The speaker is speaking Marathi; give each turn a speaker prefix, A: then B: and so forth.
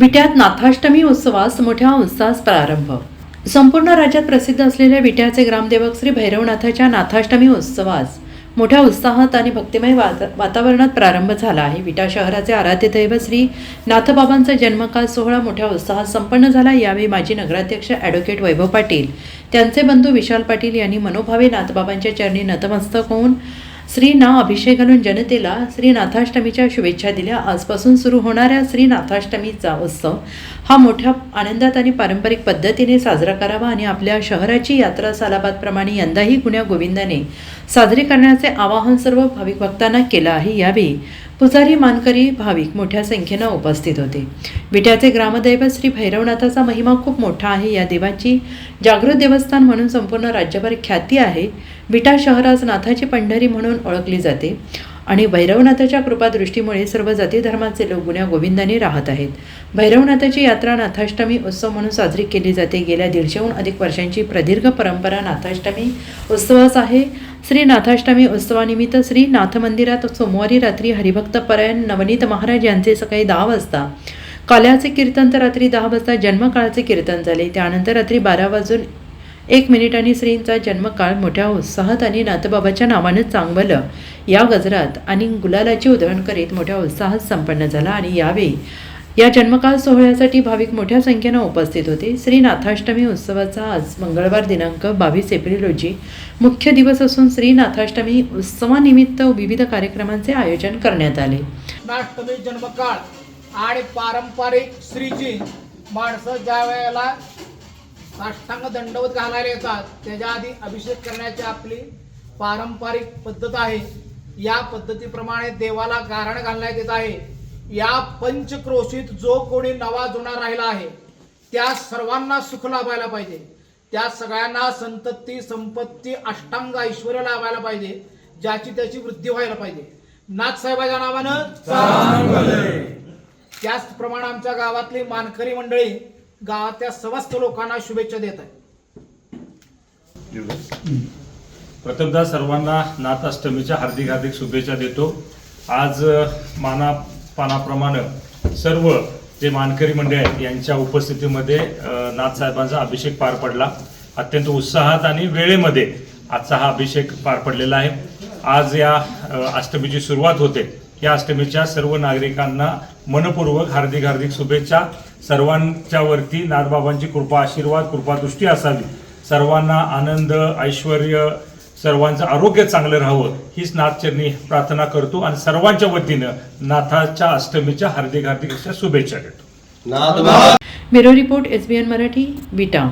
A: विट्यात नाथाष्टमी उत्सवास मोठ्या उत्साहास प्रारंभ. संपूर्ण राज्यात प्रसिद्ध असलेल्या विट्याचे ग्रामदेवक श्री भैरवनाथाच्या नाथाष्टमी उत्सवास मोठ्या उत्साहात आणि भक्तिमय वाता वातावरणात प्रारंभ झाला आहे. विटा शहराचे आराध्य दैव श्री नाथबाबांचा जन्मकाल सोहळा मोठ्या उत्साहात संपन्न झाला. यावेळी माजी नगराध्यक्ष ॲडव्होकेट वैभव पाटील त्यांचे बंधू विशाल पाटील यांनी मनोभावे नाथबाबांच्या चरणी नतमस्तक होऊन श्री नाव अभिषेक घालून जनतेला श्री नाथाष्टमीच्या शुभेच्छा दिल्या. आजपासून सुरू होणाऱ्या श्री नाथाष्टमीचा उत्सव हा मोठ्या आनंदात आणि पारंपरिक पद्धतीने साजरा करावा आणि आपल्या शहराची यात्रा सालाबादप्रमाणे यंदाही गुण्या गोविंदाने साजरी करण्याचे आवाहन सर्व भाविक भक्तांना केलं आहे. यावेळी पुजारी मानकरी भाविक मोठ्या संख्येनं उपस्थित होते. विट्याचे ग्रामदैवत श्री भैरवनाथाचा महिमा खूप मोठा आहे. या देवाची जागृत देवस्थान म्हणून संपूर्ण राज्यभर ख्याती आहे. विटा शहर आज नाथाची पंढरी म्हणून ओळखली जाते. आणि भैरवनाथाच्या कृपादृष्टीमुळे सर्व जाती धर्माचे लोक गुण्या गोविंदाने राहत आहेत. भैरवनाथाची यात्रा नाथाष्टमी उत्सव म्हणून साजरी केली जाते. गेल्या दीडशेहून अधिक वर्षांची प्रदीर्घ परंपरा नाथाष्टमी उत्सवास आहे. श्री नाथाष्टमी उत्सवानिमित्त श्री नाथ मंदिरात सोमवारी रात्री हरिभक्तपरायण नवनीत महाराज यांचे सकाळी दहा वाजता काल्याचे कीर्तन तर रात्री दहा वाजता जन्मकाळाचे कीर्तन झाले. त्यानंतर रात्री बारा वाजून एक मिनिटांनी श्रींचा जन्मकाळ मोठ्या उत्साहात आणि नाथबाबाच्या नावानं चांगवलं या गजरात आणि गुलालाची उधळण करीत मोठ्या उत्साहात संपन्न झाला आणि यावेळी या जन्मकाळ सोहळ्यासाठी भाविक मोठ्या संख्येनं उपस्थित होते. श्री नाथाष्टमी उत्सवाचा आज मंगळवार दिनांक बावीस एप्रिल रोजी मुख्य दिवस असून श्री नाथाष्टमी उत्सवानिमित्त विविध कार्यक्रमांचे आयोजन करण्यात आले.
B: नाष्टमी जन्मकाळ आणि पारंपरिक श्रीजी माणसं ज्या वेळेला साष्टांग दंडवत घालायला येतात. त्याच्या आधी अभिषेक करण्याची आपली पारंपरिक पद्धत आहे. या पद्धतीप्रमाणे देवाला गारण घालण्यात येत आहे. या पंचक्रोशीत जो कोणी नवा जुना राहिला आहे त्या सर्वांना सुख लाभायला पाहिजे. त्या सगळ्यांना संतती संपत्ती अष्टांग ऐश्वर लाभायला पाहिजे ज्याची त्याची वृद्धी व्हायला पाहिजे. नाथसाहेबाच्या नावानं त्याचप्रमाणे आमच्या गावातली मानकरी मंडळी गावातल्या समस्त लोकांना शुभेच्छा देत आहे.
C: प्रथमदा सर्वांना नाथाष्टमीच्या हार्दिक हार्दिक शुभेच्छा देतो. आज माना मानापानाप्रमाणे सर्व जे मानकरी मंडळी आहेत यांच्या उपस्थितीमध्ये नाथसाहेबांचा अभिषेक पार पडला. अत्यंत उत्साहात आणि वेळेमध्ये आजचा हा अभिषेक पार पडलेला आहे. आज या अष्टमीची सुरुवात होते. या अष्टमीच्या सर्व नागरिकांना मनपूर्वक हार्दिक हार्दिक शुभेच्छा. सर्वांच्या वरती नाथबाबांची कृपा आशीर्वाद कृपादृष्टी असावी. सर्वांना आनंद ऐश्वर सर्वांचं आरोग्य चांगलं राहावं हीच नाथचरणी प्रार्थना करतो आणि सर्वांच्या वतीनं नाथाच्या अष्टमीच्या हार्दिक हार्दिक अशा शुभेच्छा देतो.
A: Bureau report S B N Marathi Vita